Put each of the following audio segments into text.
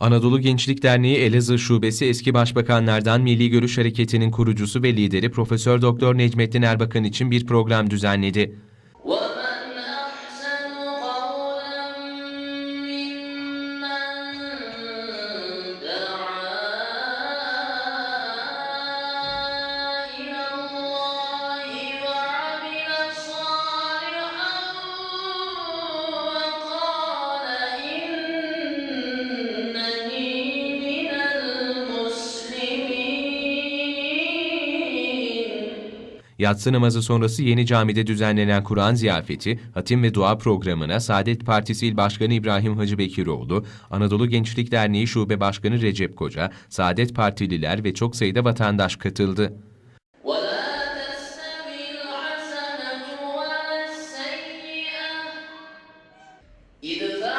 Anadolu Gençlik Derneği Elazığ Şubesi eski başbakanlardan Milli Görüş Hareketi'nin kurucusu ve lideri Profesör Doktor Necmettin Erbakan için bir program düzenledi. Yatsı namazı sonrası yeni camide düzenlenen Kur'an ziyafeti, hatim ve dua programına Saadet Partisi İl Başkanı İbrahim Hacı Bekiroğlu, Anadolu Gençlik Derneği Şube Başkanı Recep Koca, Saadet Partililer ve çok sayıda vatandaş katıldı. إذ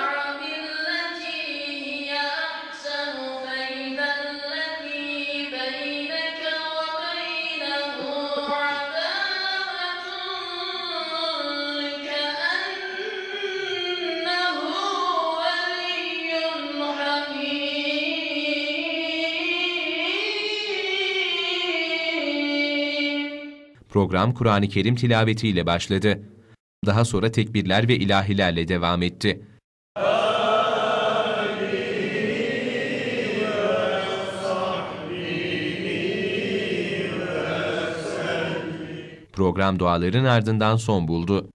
Program Kur'an-ı Kerim tilavetiyle başladı. Daha sonra tekbirler ve ilahilerle devam etti. Program duaların ardından son buldu.